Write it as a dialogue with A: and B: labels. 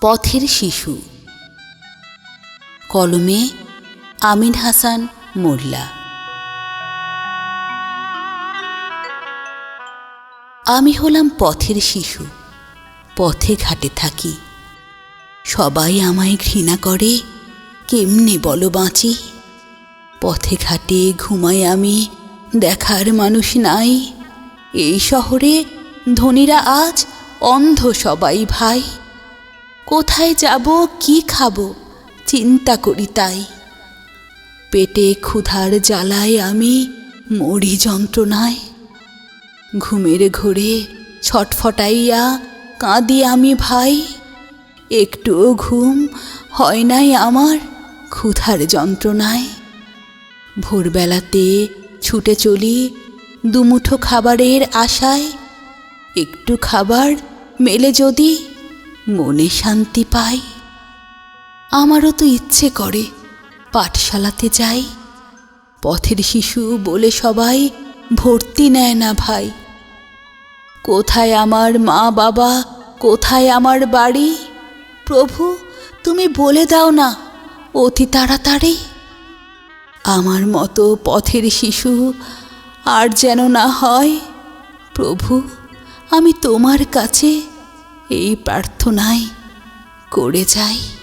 A: পথের শিশু। কলমে আমিন হাসান মোল্লা। আমি হলাম পথের শিশু। পথে ঘাটে থাকি। সবাই আমায় ঘৃণা করে। কেমনে বলো বাঁচি? পথে ঘাটে ঘুমাই আমি, দেখার মানুষ নাই। এই শহরে ধনীরা আজ অন্ধ সবাই ভাই। কোথায় যাব, কি খাব? চিন্তা করি তাই। পেটে ক্ষুধার জ্বালায় আমি মরি যন্ত্রণায়। ঘুমের ঘোরে ছটফটাইয়া কাঁদি আমি ভাই। একটুও ঘুম হয় নাই আমার ক্ষুধার যন্ত্রণায়। ভোরবেলাতে ছুটে চলি দুমুঠো খাবারের আশায়। একটু খাবার মেলে যদি মনে শান্তি পাই। আমারও তো ইচ্ছে করে পাঠশালাতে যাই। পথের শিশু বলে সবাই ভর্তি নেয় না ভাই। কোথায় আমার মা বাবা, কোথায় আমার বাড়ি? প্রভু, তুমি বলে দাও না, অতি তাড়াতাড়ি। আমার মতো পথের শিশু আর যেন না হয়, প্রভু, আমি তোমার কাছে এই প্রার্থনাই করে যাই।